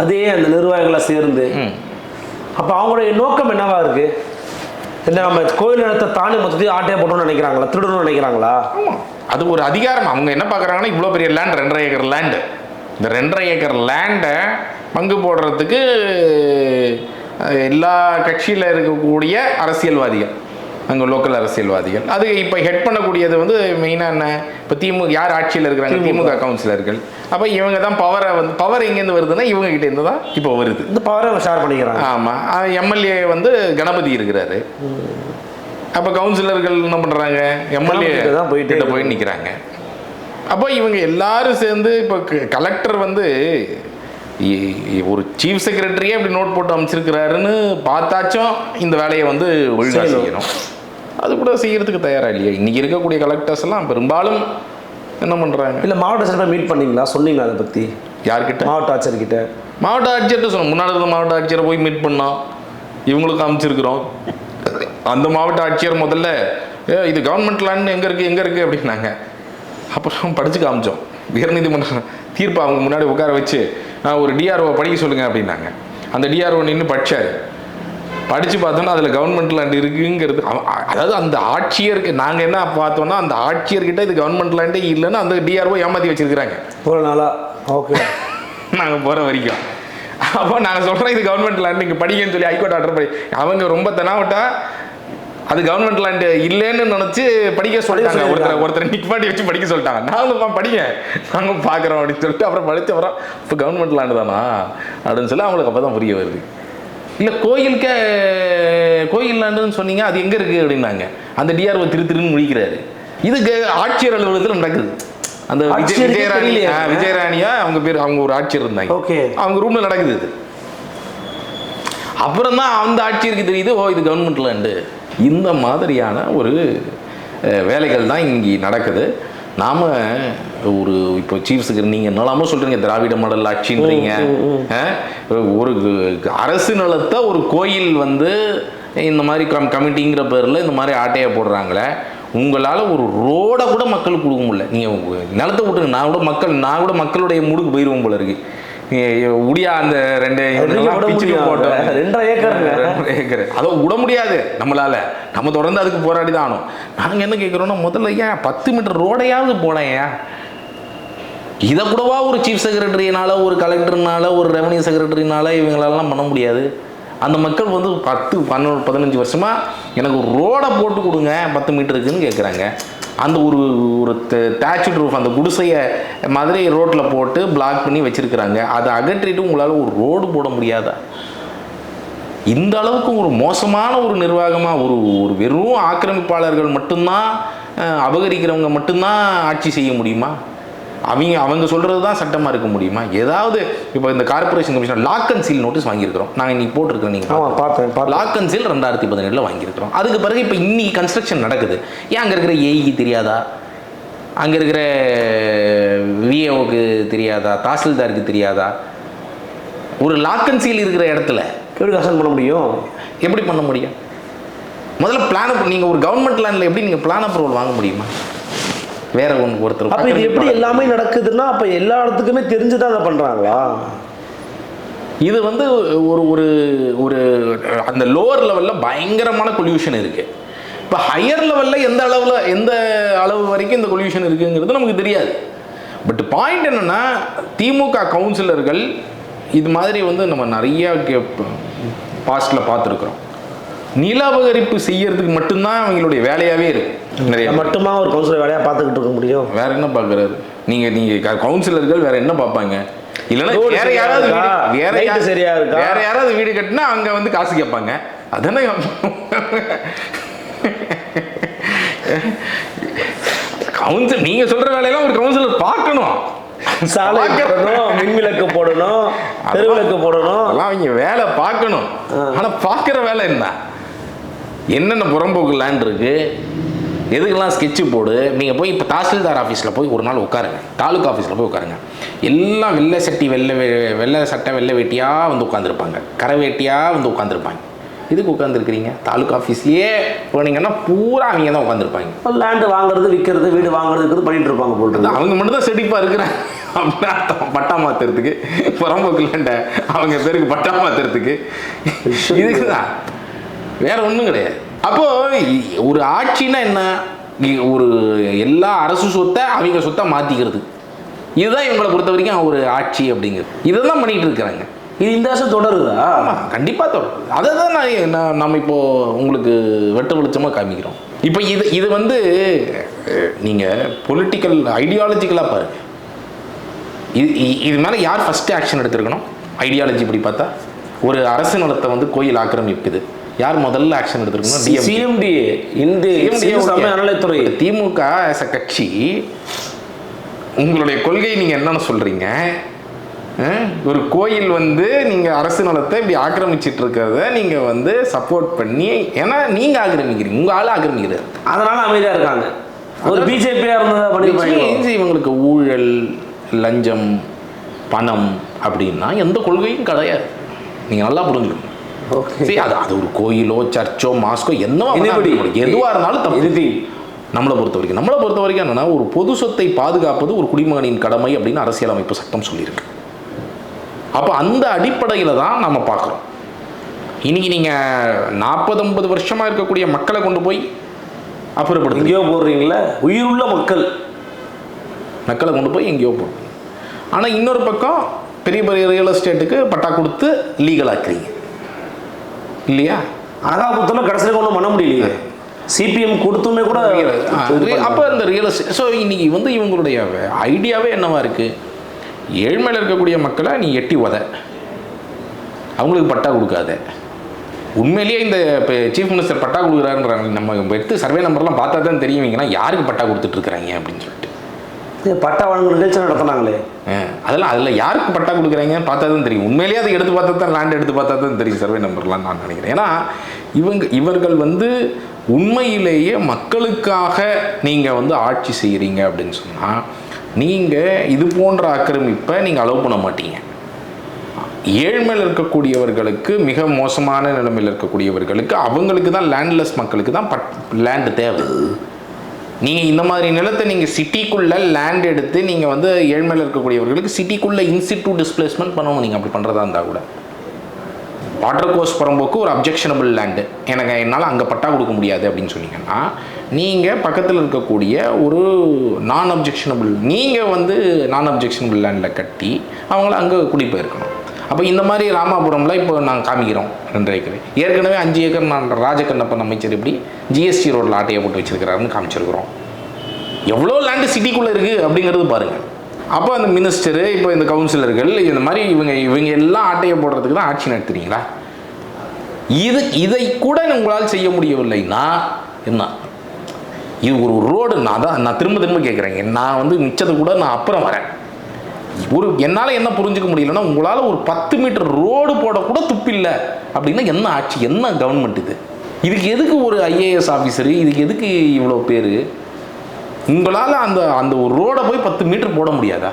அதே அந்த நிர்வாகிகளை சேர்ந்து. ம். அப்போ அவங்களுடைய நோக்கம் என்னவா இருக்கு? இல்லை நம்ம கோயில் இடத்தை தாண்டி மொத்தத்தையும் ஆட்டையை போட்டோம்னு நினைக்கிறாங்களா? திருடணும்னு நினைக்கிறாங்களா? ஆமாம் அது ஒரு அதிகாரம். அவங்க என்ன பார்க்குறாங்கன்னா இவ்வளோ பெரிய லேண்ட் ரெண்டரை ஏக்கர் லேண்டு இந்த ரெண்டரை ஏக்கர் லேண்டை பங்கு போடுறதுக்கு எல்லா கட்சியில் இருக்கக்கூடிய அரசியல்வாதிகள். அங்கே லோக்கல் அரசியல்வாதிகள். அது இப்போ ஹெட் பண்ணக்கூடியது வந்து மெயினாக என்ன? இப்போ திமுக யார் ஆட்சியில் இருக்கிறாங்க? திமுக. கவுன்சிலர்கள். அப்போ இவங்க தான் பவரை வந்து பவர் எங்கேருந்து வருதுன்னா இவங்க கிட்ட இருந்து தான் இப்போ வருது. இந்த பவரை ஷேர் பண்ணிக்கிறாங்க. ஆமாம் எம்எல்ஏ வந்து கணபதி இருக்கிறாரு. அப்போ கவுன்சிலர்கள் என்ன பண்ணுறாங்க எம்எல்ஏ தான் போயிட்டே போய் நிற்கிறாங்க அப்போ இவங்க எல்லாரும் சேர்ந்து இப்போ கலெக்டர் வந்து ஒரு சீஃப் செக்ரட்டரியே இப்படி நோட் போட்டு அமைச்சிருக்கிறாருன்னு பார்த்தாச்சும் இந்த வேலையை வந்து ஒழுங்காக செய்யணும். அது கூட செய்யறதுக்கு தயாராக இல்லையா? இன்னைக்கு இருக்கக்கூடிய கலெக்டர்ஸ் எல்லாம் பெரும்பாலும் என்ன பண்ணுறாங்க இல்லை மாவட்ட ஆட்சியர் மீட் பண்ணீங்களா? சொன்னீங்களா அதை பற்றி யார்கிட்ட? மாவட்ட ஆட்சியர்கிட்ட. மாவட்ட ஆட்சியர்கிட்ட சொன்னோம். முன்னாடி இருந்த மாவட்ட ஆட்சியரை போய் மீட் பண்ணோம். இவங்களுக்கு அமைச்சிருக்கிறோம் அந்த மாவட்ட ஆட்சியர் முதல்ல ஏ இது கவர்மெண்ட் லேண்ட் எங்கே இருக்குது எங்கே இருக்குது அப்படின்னாங்க. அப்புறம் படிச்சு காமிச்சோம். உயர்நீதிமன்றம் தீர்ப்பு அவங்க முன்னாடி உட்கார வச்சு "நான் ஒரு டிஆர்ஓ படிக்க சொல்லுங்க அப்படின்னாங்க. அந்த டிஆர்ஓ நின்று படிச்சாரு. படித்து பார்த்தோன்னா அதில் கவர்மெண்ட் லேண்ட் இருக்குங்கிறது. அதாவது அந்த ஆட்சியருக்கு நாங்கள் என்ன பார்த்தோம்னா அந்த ஆட்சியர்கிட்ட இது கவர்மெண்ட் லேண்டே இல்லைன்னு அந்த டிஆர்ஓ ஏமாற்றி வச்சிருக்கிறாங்க. ஒரு நாளா? ஓகே. நாங்கள் போகிற வரைக்கும். அப்போ நாங்கள் சொல்கிறோம் இது கவர்மெண்ட் லேண்ட் நீங்கள் படிங்கன்னு சொல்லி ஹைகோர்ட் ஆர்டர் படி அவங்க ரொம்ப தெனாவட்டா அது கவர்மெண்ட் லேண்டு இல்லைன்னு நினச்சி படிக்க சொல்லிட்டாங்க. ஒருத்தர் ஒருத்தர் நிப்பாட்டி வச்சு படிக்க சொல்லிட்டாங்க. நாங்களும் படிங்க. நாங்கள் பார்க்குறோம் அப்படின்னு சொல்லிட்டு அப்புறம் படிச்ச அப்புறம் இப்போ கவர்மெண்ட் லேண்டு தானா? அப்படின்னு சொல்லி அவங்களுக்கு அப்போ தான் புரிய வருது. இல்லை கோயிலுக்கே கோயில் லேண்டுன்னு சொன்னீங்க அது எங்கே இருக்குது அப்படின்னாங்க. அந்த டிஆர்ஓ திரு திருன்னு முடிக்கிறாரு இதுக்கு ஆட்சியர் அலுவலகத்தில் நடக்குது. அந்த விஜய் விஜயராணி விஜயராணியா அவங்க பேர் அவங்க ஒரு ஆட்சியர் இருந்தாங்க. Okay. அவங்க ரூம்ல நடக்குது இது. அப்புறம் தான் அந்த ஆட்சியருக்கு தெரியுது ஓ இது கவர்மெண்ட் லேண்டு இந்த மாதிரியான ஒரு வேலைகள் தான் இங்கே நடக்குது. நாம ஒரு இப்போ சீஃப் செக்ரட்டரி நீங்கள் என்னலாமோ சொல்றீங்க? திராவிட மாடல் ஆட்சின்றீங்க. ஒரு அரசு நிலத்தை ஒரு கோயில் வந்து இந்த மாதிரி கம் கமிட்டிங்கிற பேரில் இந்த மாதிரி ஆட்டையை போடுறாங்களே உங்களால் ஒரு ரோடை கூட மக்களுக்கு கொடுக்க முடியல. நீங்கள் நிலத்தை விட்டுங்க நான் கூட மக்கள் நான் கூட மக்களுடைய முடுக்கு போயிடுவோம் போல இருக்கு. நீங்க உடியா அந்த ரெண்டு? போட்டோம். ரெண்டரை. ரெண்டரை ஏக்கர் அதை விட முடியாது நம்மளால நம்ம தொடர்ந்து அதுக்கு போராடி தான் ஆகணும் நாங்கள் என்ன கேட்குறோம்னா முதல்ல ஏன் பத்து மீட்டர் ரோடையாவது போனேன் ஏன் இதை கூடவா ஒரு சீஃப் செக்ரட்டரினால ஒரு கலெக்டர்னால ஒரு ரெவன்யூ செக்ரட்டரினால இவங்களெல்லாம் பண்ண முடியாது அந்த மக்கள் வந்து பத்து பன்னெண்டு பதினஞ்சு வருஷமா எனக்கு ரோடை போட்டு கொடுங்க பத்து மீட்டருக்குன்னு கேட்குறாங்க அந்த ஒரு ஒரு தேச்சுட் ரூஃப் அந்த குடிசையை மதுரை ரோட்டில் போட்டு பிளாக் பண்ணி வச்சுருக்கிறாங்க. அதை அகற்றிட்டு உங்களால் ஒரு ரோடு போட முடியாதா? இந்த அளவுக்கு ஒரு மோசமான ஒரு நிர்வாகமாக ஒரு ஒரு வெறும் ஆக்கிரமிப்பாளர்கள் மட்டும்தான் அபகரிக்கிறவங்க மட்டும்தான் ஆட்சி செய்ய முடியுமா? அவங்க அவங்க சொல்கிறது தான் சட்டமாக இருக்க முடியுமா? ஏதாவது இப்போ இந்த corporation commission lock and seal notice வாங்கியிருக்கிறோம். நாங்கள் இன்னைக்கு போட்டிருக்கிறோம் நீங்கள் பார்த்தேன் லாக் அண்ட் சீல் ரெண்டாயிரத்தி பதினேழில் வாங்கியிருக்கிறோம். அதுக்கு பிறகு இப்போ இன்னைக்கு கன்ஸ்ட்ரக்ஷன் நடக்குது. ஏன் அங்கே இருக்கிற ஏஇ தெரியாதா? அங்கே இருக்கிற விஏஓக்கு தெரியாதா? தாசில்தாருக்கு தெரியாதா? ஒரு லாக் அண்ட் சீல் இருக்கிற இடத்துல எப்படி கஷ்டம் பண்ண முடியும்? எப்படி பண்ண முடியும்? முதல்ல பிளான் நீங்கள் ஒரு கவர்மெண்ட் லேண்டில் எப்படி நீங்கள் பிளான் அப்ரூவல் வாங்க முடியுமா? வேற ஒன்று ஒருத்தர் அப்ப இது எப்படி எல்லாமே நடக்குதுன்னா அப்ப எல்லா இடத்துக்குமே தெரிஞ்சுதான் அதை பண்றாங்களா? இது வந்து ஒரு ஒரு ஒரு அந்த லோவர் லெவலில் பயங்கரமான பொல்யூஷன் இருக்கு. இப்போ ஹையர் லெவலில் எந்த அளவில் எந்த அளவு வரைக்கும் இந்த பொல்யூஷன் இருக்குங்கிறது நமக்கு தெரியாது. பட் பாயிண்ட் என்னன்னா திமுக கவுன்சிலர்கள் இது மாதிரி வந்து நம்ம நிறைய பாஸ்டில் பார்த்துருக்குறோம். நில அபகரிப்பு செய்யறதுக்கு மட்டும்தான் அவங்களுடைய வேலையாகவே இருக்கு. நிறைய மட்டுமா ஒரு கவுன்சிலர் வேலையா பார்த்துக்கிட்டு இருக்க முடியும். வேற என்ன பார்க்கறாரு? நீங்க நீங்க கவுன்சிலர்கள் வேற என்ன பார்ப்பாங்க? இல்லைன்னா வேற யாராவது வேற சரியா இருக்கா? வேற யாராவது வீடு கட்டினா அங்க வந்து காசு கேட்பாங்க. அதானே கவுன்சில் நீங்க சொல்ற வேலையெல்லாம் ஒரு கவுன்சிலர் பார்க்கணும். சாலை போடணும் மின் விளக்கு போடணும் தெருவிளக்கு போடணும். அவங்க வேலை பார்க்கணும். ஆனா பார்க்குற வேலை என்ன? என்னென்ன புறம்போக்கு லேண்ட் இருக்கு எதுக்கெல்லாம் ஸ்கெட்சு போடு நீங்கள் போய் இப்போ தாசில்தார் ஆஃபீஸில் போய் ஒரு நாள் உட்காருங்க. தாலுக்கா ஆஃபீஸில் போய் உட்காருங்க. எல்லாம் வெள்ளை சட்டி வெள்ளை வெள்ளை சட்டை வெள்ளை வேட்டியாக வந்து உட்காந்துருப்பாங்க கரை வேட்டியாக வந்து உட்காந்துருப்பாங்க இதுக்கு உட்காந்துருக்கிறீங்க தாலுக்கா ஆஃபீஸ்லேயே போனீங்கன்னா பூரா அவங்க தான் உட்காந்துருப்பாங்க லேண்டு வாங்குறது விற்கிறது வீடு வாங்குறதுக்கு பண்ணிட்டு இருப்பாங்க போல். அவங்க மட்டும் தான் செழிப்பாக இருக்கிறாங்க. அப்படின்னு பட்டா மாத்துறதுக்கு புறம்போக்கு லேண்டை அவங்க பேருக்கு பட்டா மாத்துறதுக்கு. இதுக்கு தான் வேற ஒன்றும் கிடையாது. அப்போ ஒரு ஆட்சினா என்ன? ஒரு எல்லா அரசு சொத்தை அவங்க சொத்தை மாத்திக்கிறது. இதுதான் இவங்களை பொறுத்த வரைக்கும் ஒரு ஆட்சி அப்படிங்கிறது. இதை தான் பண்ணிட்டு இருக்கிறாங்க. இது இந்த வருஷம் தொடருதா? ஆமாம் கண்டிப்பாக தொடரும். அதை தான் நான் நான் நம்ம இப்போது உங்களுக்கு வெட்ட வெளிச்சமாக காமிக்கிறோம். இப்போ இது இது வந்து நீங்கள் பொலிட்டிக்கல் ஐடியாலஜிக்கலாக பாருங்க. இது இது மேலே யார் ஃபஸ்ட்டு ஆக்ஷன் எடுத்திருக்கணும்? ஐடியாலஜி இப்படி பார்த்தா ஒரு அரசு நிலத்தை வந்து கோயில் ஆக்கிரமிக்குது. யார் முதல்ல ஆக்ஷன் எடுத்திருக்கணும் சிஎம்டிஏ இந்திய சமய அறநிலைத்துறை திமுக as a கட்சி உங்களுடைய கொள்கை நீங்க என்னன்னு சொல்றீங்க? அஹ், ஒரு கோயில் வந்து நீங்க அரசு நிலத்தை இப்படி ஆக்கிரமிச்சிட்டு இருக்கிறத நீங்க வந்து சப்போர்ட் பண்ணி ஏன்னா நீங்க ஆக்கிரமிக்கிறீங்க உங்க ஆளு ஆக்கிரமிக்கிறார். அதனால அமைதியா இருக்காங்க. ஒரு பிஜேபியா இருந்ததா பண்ணிருப்பாங்க நிச்சயம் இவங்களுக்கு ஊழல் லஞ்சம் பணம் அப்படின்னா எந்த கொள்கையும் கிடையாது. நீங்க நல்லா புரிஞ்சுக்கணும். சரி அது அது ஒரு கோயிலோ சர்ச்சோ மாஸ்கோ என்னவோ. எதுவாக இருந்தாலும் தப்பு. நம்மளை பொறுத்த வரைக்கும் நம்மளை பொறுத்த வரைக்கும் என்னன்னா ஒரு பொது சொத்தை பாதுகாப்பது ஒரு குடிமகனின் கடமை அப்படின்னு அரசியலமைப்பு சட்டம் சொல்லியிருக்கு. அப்போ அந்த அடிப்படையில் தான் நம்ம பார்க்குறோம். இன்னைக்கு நீங்கள் நாற்பது ஐம்பது வருஷமாக இருக்கக்கூடிய மக்களை கொண்டு போய் அப்புறப்படுத்துங்க. எங்கேயோ போடுறீங்களே? உயிருள்ள மக்கள். மக்களை கொண்டு போய் எங்கேயோ போடும் ஆனால் இன்னொரு பக்கம் பெரிய பெரிய ரியல் எஸ்டேட்டுக்கு பட்டா கொடுத்து லீகலாக்குறீங்க இல்லையா? அனகாபுரத்தில் கடைசியில் ஒன்றும் பண்ண முடியலையே. சிபிஎம் கொடுத்துமே கூட. அப்போ இந்த ரியல் எஸ்டேட் ஸோ இன்னைக்கு வந்து இவங்களுடைய ஐடியாவே என்னவா இருக்கு? ஏழ்மையில் இருக்கக்கூடிய மக்களை நீ எட்டி உத. அவங்களுக்கு பட்டா கொடுக்காத. உண்மையிலேயே இந்த இப்போ சீஃப் மினிஸ்டர் பட்டா கொடுக்குறாருன்றாங்க. நம்ம எடுத்து சர்வே நம்பர்லாம் பார்த்தா தான் தெரியும் இவங்கன்னா யாருக்கு பட்டா கொடுத்துட்டு இருக்கிறாங்க அப்படின்னு சொல்லிட்டு. பட்டா வழங்கும் நிகழ்ச்சி நடத்தினாங்களே. அதெல்லாம் அதில் யாருக்கு பட்டா கொடுக்குறீங்க பார்த்தா தான் தெரியும். உண்மையிலேயே அதை எடுத்து பார்த்தா தான் லேண்ட் எடுத்து பார்த்தா தான் தெரியும். சர்வே நம்பர்லாம் நான் நினைக்கிறேன். ஏன்னா இவங்க இவர்கள் வந்து உண்மையிலேயே மக்களுக்காக நீங்கள் வந்து ஆட்சி செய்கிறீங்க அப்படின்னு சொன்னால் நீங்கள் இது போன்ற ஆக்கிரமிப்பை நீங்கள் அலோவ் பண்ண மாட்டீங்க. ஏழ்மையில் இருக்கக்கூடியவர்களுக்கு மிக மோசமான நிலைமையில் இருக்கக்கூடியவர்களுக்கு அவங்களுக்கு தான் லேண்ட்லெஸ் மக்களுக்கு தான் பட் லேண்டு தேவை. நீங்கள் இந்த மாதிரி நிலத்தை நீங்கள் சிட்டிக்குள்ளே லேண்ட் எடுத்து நீங்கள் வந்து ஏழ்மையில் இருக்கக்கூடியவர்களுக்கு சிட்டிக்குள்ளே இன்ஸ்டிடியூட் டிஸ்பிளேஸ்மெண்ட் பண்ணணும். நீங்கள் அப்படி பண்ணுறதா இருந்தால் கூட. வாட்டர் கோர்ஸ் புறம்போக்கு ஒரு அப்ஜெக்ஷனபிள் லேண்டு எனக்கு என்னால் அங்கே பட்டா கொடுக்க முடியாது அப்படின்னு சொன்னீங்கன்னா நீங்கள் பக்கத்தில் இருக்கக்கூடிய ஒரு நான் அப்ஜெக்ஷனபிள் நீங்கள் வந்து நான் அப்ஜெக்ஷனபிள் லேண்டில் கட்டி அவங்கள அங்கே குடிப்பெயர்க்கணும் அப்போ இந்த மாதிரி ராமாபுரம்ல இப்போ நாங்கள் காமிக்கிறோம் ரெண்டு ஏக்கர். ஏற்கனவே அஞ்சு ஏக்கர் நான் ராஜகண்ணப்பன் அமைச்சர் இப்படி ஜிஎஸ்டி ரோட்டில் ஆட்டையை போட்டு வச்சிருக்கிறாருன்னு காமிச்சிருக்கிறோம். எவ்வளோ லேண்டு சிட்டிக்குள்ளே இருக்குது அப்படிங்கிறது பாருங்கள் அப்போ அந்த மினிஸ்டரு இப்போ இந்த கவுன்சிலர்கள் இந்த மாதிரி இவங்க இவங்க எல்லாம் ஆட்டையை போடுறதுக்கு தான் ஆட்சி நடத்துறீங்களா? இது இதை கூட உங்களால் செய்ய முடியவில்லைன்னா என்ன? இது ஒரு ரோடு நான் தான் நான் திரும்ப திரும்ப கேட்குறேங்க நான் வந்து மிச்சத்தை கூட நான் அப்புறம் வரேன். ஒரு என்னால் என்ன புரிஞ்சுக்க முடியலன்னா உங்களால் ஒரு பத்து மீட்டர் ரோடு போடக்கூட துப்பில்லை. அப்படின்னா என்ன ஆட்சி என்ன கவர்மெண்ட் இது? இதுக்கு எதுக்கு ஒரு ஐஏஎஸ் ஆஃபீஸரு இதுக்கு எதுக்கு இவ்வளோ பேர்? உங்களால் அந்த அந்த ஒரு ரோடை போய் பத்து மீட்டர் போட முடியாதா?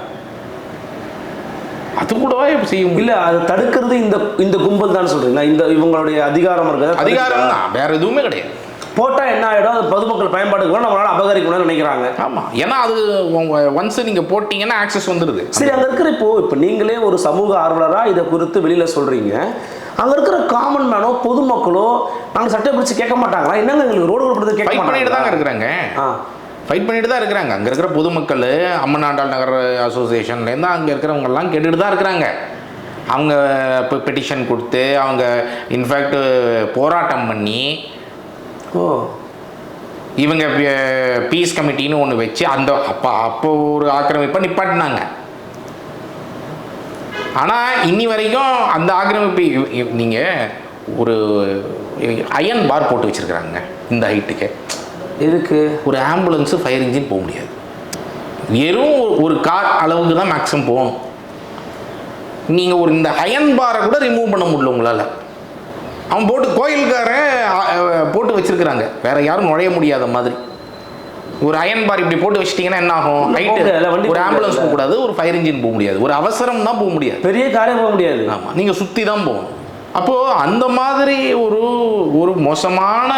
அது கூடவா இப்ப செய்ய முடியல இல்ல அதை தடுக்கிறது இந்த இந்த கும்பல் தான் சொல்றீங்களா இந்த இவங்களுடைய அதிகாரம் இருக்கிறது அதிகாரம் தான் வேற எதுவுமே கிடையாது. போட்டா என்ன ஆயிடும்? அது பொதுமக்கள் பயன்பாட்டுக்கு நம்மளால அபகரிக்கணும்னு நினைக்கிறாங்க. ஆமாம் ஏன்னா அது ஒன்ஸ் நீங்கள் போட்டிங்கன்னா ஆக்சஸ் வந்துடுது சரி அங்க இருக்கிற இப்போ இப்போ நீங்களே ஒரு சமூக ஆர்வலரா இதை குறித்து வெளியில சொல்றீங்க. அங்க இருக்கிற காமன் மேனோ பொதுமக்களோ நாங்க சட்டை பிடிச்சு கேட்க மாட்டாங்களா? என்னங்க எங்களுக்கு ரோடு கொடுத்து கேட்க தாங்க மாட்டாங்க இருக்கிறாங்க. ஆ. ஃபைட் பண்ணிட்டு தான் இருக்கிறாங்க. அங்கே இருக்கிற பொதுமக்கள் அம்மனாண்டாள் நகர் அசோசியேஷன்லேருந்து அங்கே இருக்கிறவங்கெல்லாம் கேட்டுட்டு தான் இருக்கிறாங்க. அவங்க இப்போ பெட்டிஷன் கொடுத்து அவங்க இன்ஃபேக்ட் போராட்டம் பண்ணி ஓ இவங்க பீஸ் கமிட்டின்னு ஒன்று வச்சு அந்த அப்போ அப்போ ஒரு ஆக்கிரமிப்பை நிப்பாட்டினாங்க. ஆனால் இன்னி வரைக்கும் அந்த ஆக்கிரமிப்பு நீங்கள் ஒரு அயன் பார் போட்டு வச்சுருக்குறாங்க இந்த ஹைட்டுக்கு எதுக்கு? ஒரு ஆம்புலன்ஸு ஃபயர் இன்ஜின் போக முடியாது. வெறும் ஒரு கார் அளவுக்கு தான் மேக்ஸிமம் போகணும். நீங்கள் ஒரு இந்த அயன் பாரை கூட ரிமூவ் பண்ண முடியல உங்களால். அவன் போட்டு கோயிலுக்காரன் போட்டு வச்சிருக்கிறாங்க. வேற யாரும் நுழைய முடியாத மாதிரி. ஒரு அயன் பார் இப்படி போட்டு வச்சிட்டீங்கன்னா என்ன ஆகும்? போக ஹைட்டு ஒரு போக ஆம்புலன்ஸ் முடியாதுல்ல. போகக்கூடாது ஒரு ஃபயர் இன்ஜின் போக முடியாது. ஒரு அவசரம் தான் போக முடியாது. பெரிய காரே போக முடியாது. ஆமாம் நீங்கள் சுற்றி தான் போகணும். அப்போது அந்த மாதிரி ஒரு ஒரு மோசமான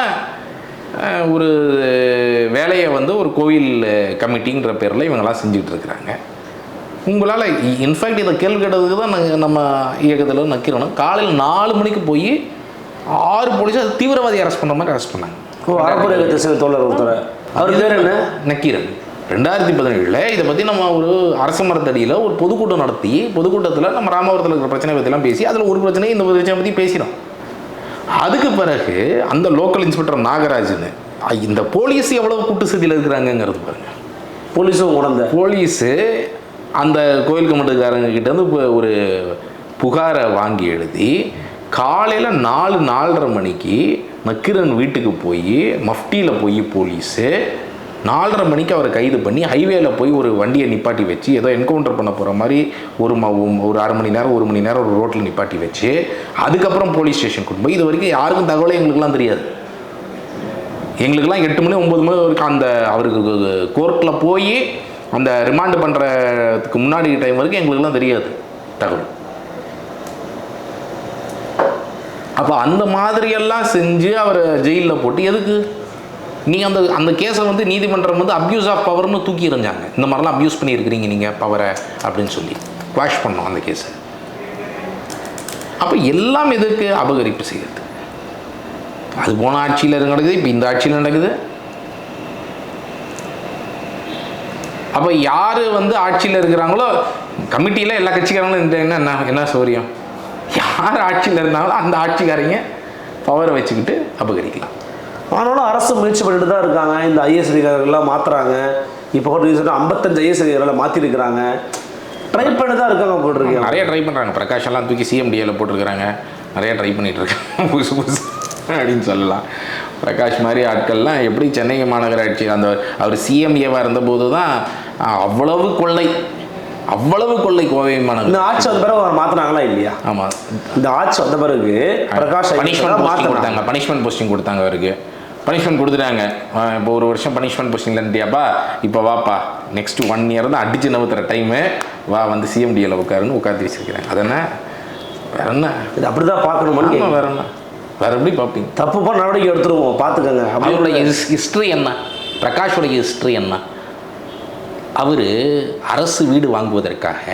ஒரு வேலையை வந்து ஒரு கோவில் கமிட்டிங்கிற பேரில் இவங்கெல்லாம் செஞ்சுட்டு இருக்கிறாங்க. உங்களால் இன்ஃபேக்ட் இதை கேள்வி கேட்டதுக்கு தான் நாங்கள் நம்ம இயக்கத்தில் நக்கிறோம். காலையில் நாலு மணிக்கு போய் ஆறு போலீஸ் அது தீவிரவாதி அரெஸ்ட் பண்ணுற மாதிரி அரெஸ்ட் பண்ணாங்க. ஓ அறப்புரை சேர்ந்த தோழர் ஒருத்தர். அவர் பேர் என்ன? நக்கீரன். ரெண்டாயிரத்தி பதினேழில் இதை பற்றி நம்ம ஒரு அரச மரத்தடியில் ஒரு பொதுக்கூட்டம் நடத்தி பொதுக்கூட்டத்தில் நம்ம ராமபுரத்தில் இருக்கிற பிரச்சனை பற்றிலாம் பேசி அதில் ஒரு பிரச்சனை இந்த பிரச்சனை பற்றி பேசினோம். அதுக்கு பிறகு அந்த லோக்கல் இன்ஸ்பெக்டர் நாகராஜன் இந்த போலீஸ் எவ்வளவு கூட்டு சதியில் இருக்கிறாங்கங்கிறது பாருங்க. போலீஸும் உணர்ந்த போலீஸு அந்த கோயில் கமிட்டிக்காரங்க கிட்ட இருந்து இப்போ ஒரு புகாரை வாங்கி எழுதி காலையில் நாலு நாலரை மணிக்கு நக்கீரன் வீட்டுக்கு போய் மஃப்டியில் போய் போலீஸு நாலரை மணிக்கு அவரை கைது பண்ணி ஹைவேல போய் ஒரு வண்டியை நிப்பாட்டி வச்சு ஏதோ என்கவுண்டர் பண்ண போகிற மாதிரி ஒரு ம ஒரு அரை மணி நேரம் ஒரு மணி நேரம் ஒரு ரோட்டில் நிப்பாட்டி வச்சு அதுக்கப்புறம் போலீஸ் ஸ்டேஷன் கொண்டு போய் இது வரைக்கும் யாருக்கும் தகவலே எங்களுக்குலாம் தெரியாது. எங்களுக்கெல்லாம் எட்டு மணி ஒம்பது மணி வரைக்கும் அந்த அவருக்கு கோர்ட்டில் போய் அந்த ரிமாண்டு பண்ணுறதுக்கு முன்னாடி டைம் வரைக்கும் எங்களுக்குலாம் தெரியாது தகவல். அப்போ அந்த மாதிரியெல்லாம் செஞ்சு அவரை ஜெயிலில் போட்டு எதுக்கு? நீங்கள் அந்த அந்த கேஸை வந்து நீதிமன்றம் வந்து அப்யூஸ் ஆஃப் பவர்னு தூக்கி எறிஞ்சாங்க. இந்த மாதிரிலாம் அப்யூஸ் பண்ணியிருக்கிறீங்க நீங்கள் பவரை அப்படின்னு சொல்லி. குவாஷ் பண்ணோம் அந்த கேஸை அப்போ எல்லாம் எதுக்கு அபகரிப்பு செய்கிறது அது போன ஆட்சியில் நடக்குது இப்போ இந்த ஆட்சியில் நடக்குது. அப்போ யார் வந்து ஆட்சியில் இருக்கிறாங்களோ கமிட்டியில் எல்லா கட்சிக்காரங்களும் இந்த என்ன என்ன என்ன சௌரியம்? யார் ஆட்சியில் இருந்தாங்களோ அந்த ஆட்சிக்காரங்க பவரை வச்சுக்கிட்டு அபகரிக்கலாம். ஆனாலும் அரசு முயற்சி பண்ணிட்டு தான் இருக்காங்க. இந்த ஐஎஸ் அதிகாரிகள்லாம் மாத்துறாங்க. இப்போ கூட ரீசெண்டாக ஐம்பத்தஞ்சு ஐஎஸ் அதிகாரிகளை மாற்றிருக்கிறாங்க ட்ரை பண்ணி தான் இருக்காங்க போட்டிருக்கீங்க நிறைய ட்ரை பண்ணுறாங்க பிரகாஷ் எல்லாம் தூக்கி சிஎம்டிஏல போட்டிருக்கிறாங்க. நிறைய ட்ரை பண்ணிட்டு இருக்காங்க. புதுசு புதுசு அப்படின்னு சொல்லலாம். பிரகாஷ் மாதிரி ஆட்கள்லாம் எப்படி சென்னை மாநகராட்சி அந்த அவர் சிஎம்ஏவாக இருந்தபோது தான் அவ்வளவு கொள்ளை. அவ்வளவு கொள்ளை கோவை இந்த ஆட்சி வந்த பிறகு அவர் மாற்றினாங்களா இல்லையா? ஆமாம் இந்த ஆட்சி வந்த பிறகு பிரகாஷ் பனிஷ்மெண்ட் போஸ்டிங் கொடுத்தாங்க. பனிஷ்மெண்ட் போஸ்டிங் கொடுத்தாங்க அவருக்கு. பனிஷ்மெண்ட் கொடுத்துட்டாங்க. இப்போ ஒரு வருஷம் பனிஷ்மெண்ட் போஸ்டிங்கில் இருந்தியாப்பா? இப்போ வாப்பா. நெக்ஸ்ட் ஒன் இயர் தான் அடிச்சு நவுத்துற டைமு வா வந்து சிஎம்டியில் உட்காருன்னு உட்காந்து வச்சிருக்கிறாங்க. அது என்ன வேற என்ன? இது அப்படி தான் பார்க்கணுமான்னு ஆமா, கேக்குறேன். வேற என்ன? வேற எப்படி பார்ப்பீங்க? தப்பு பண்ண நடவடிக்கை எடுத்துருவோம். பார்த்துக்கங்க. அவருடைய ஹிஸ்ட்ரி என்ன? பிரகாஷுடைய ஹிஸ்ட்ரி என்ன? அவர் அரசு வீடு வாங்குவதற்காக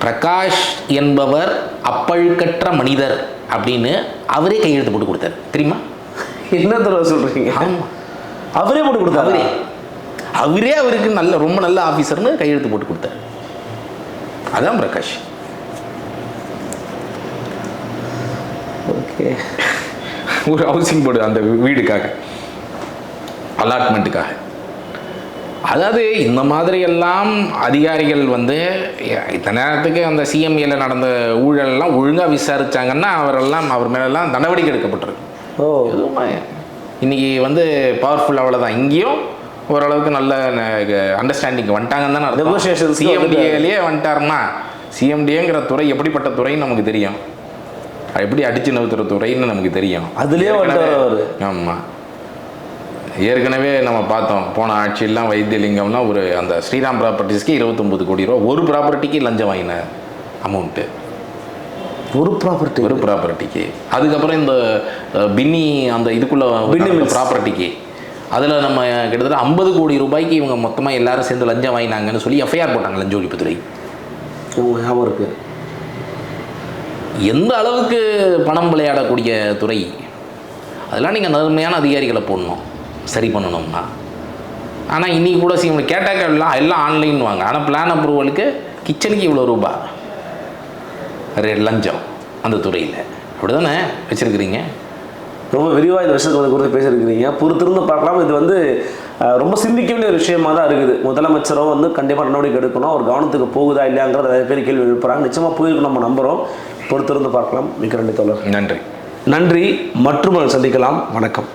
பிரகாஷ் என்பவர் அப்பழுக்கற்ற மனிதர் அப்படின்னு அவரே கையெழுத்து போட்டு கொடுத்தாரு. தெரியுமா? என்ன தடவை சொல்றீங்க? ஆமா. அவரே போட்டு கொடுத்தாரு? அவரே. அவரே அவருக்கு நல்ல ரொம்ப நல்ல ஆஃபீஸர்னு கையெழுத்து போட்டு கொடுத்தாரு. அதான் பிரகாஷ். ஓகே. ஒரு ஹவுசிங் போர்டு அந்த வீடுக்காக அலாட்மெண்ட்டுக்காக அதாவது இந்த மாதிரி எல்லாம் அதிகாரிகள் வந்து இத்தனை நேரத்துக்கு அந்த சிஎம்ஏல நடந்த ஊழலெல்லாம் ஒழுங்காக விசாரிச்சாங்கன்னா அவரெல்லாம் அவர் மேலெல்லாம் நடவடிக்கை எடுக்கப்பட்டிருக்கு. ஓ. எதுவுமே. இன்னைக்கு வந்து பவர்ஃபுல் அவ்வளோதான் இங்கேயும் ஓரளவுக்கு நல்ல அண்டர்ஸ்டாண்டிங் வந்துட்டாங்கன்னு தானே க்கு சிஎம்டிஏலேயே வந்துட்டாருன்னா சிஎம்டிஏங்கிற துறை எப்படிப்பட்ட துறைன்னு நமக்கு தெரியும். அது எப்படி அடிச்சு நவுத்துற துறைன்னு நமக்கு தெரியும். அதுலயே. ஆமாம் ஏற்கனவே நம்ம பார்த்தோம் போன ஆட்சியெல்லாம் வைத்தியலிங்கம்லாம் ஒரு அந்த ஸ்ரீராம் ப்ராப்பர்ட்டிஸ்க்கு இருபத்தொம்பது கோடி ரூபா ஒரு ப்ராப்பர்ட்டிக்கு லஞ்சம் வாங்கின அமௌண்ட்டு ஒரு ப்ராப்பர்ட்டி ஒரு ப்ராப்பர்ட்டிக்கு அதுக்கப்புறம் இந்த பின்னி அந்த இதுக்குள்ள பின்னி. ப்ராப்பர்ட்டிக்கு அதில் நம்ம கிட்டத்தட்ட ஐம்பது கோடி ரூபாய்க்கு இவங்க மொத்தமாக எல்லாரும் சேர்ந்து லஞ்சம் வாங்கினாங்கன்னு சொல்லி எஃப்ஐஆர் போட்டாங்க லஞ்ச ஒழிப்புத்துறை. ஞாபகம் இருக்கு. எந்த அளவுக்கு பணம் விளையாடக்கூடிய துறை? அதெல்லாம் நீங்கள் நேர்மையான அதிகாரிகளை போடணும். சரி பண்ணணும்னா. ஆனால் இன்னைக்கு கூட சிஎம் கேட்டாக்க எல்லாம் எல்லாம் ஆன்லைன் வாங்க ஆனால் பிளான் அப்ரூவலுக்கு கிச்சனுக்கு இவ்வளோ ரூபா? ரெ லஞ்சம் அந்த துறையில். அப்படி தானே வச்சுருக்கிறீங்க? ரொம்ப விரிவாக இந்த விஷயத்தை வந்து குறித்து பேசியிருக்கிறீங்க. பொறுத்திருந்து பார்க்கலாம். இது வந்து ரொம்ப சிந்திக்க வேண்டிய ஒரு விஷயமா தான் இருக்குது. முதலமைச்சரும் வந்து கண்டிப்பாக நடவடிக்கை எடுக்கணும். அவர் கவனத்துக்கு போகுதா இல்லையாங்கிறத நிறைய பேர் கேள்வி எழுப்புறாங்க. நிச்சயமாக போயிருக்கும் நம்ம நம்புகிறோம் பொறுத்திருந்து பார்க்கலாம். மிக்க நன்றி தோழர். நன்றி. நன்றி. மற்றும் சந்திக்கலாம். வணக்கம்.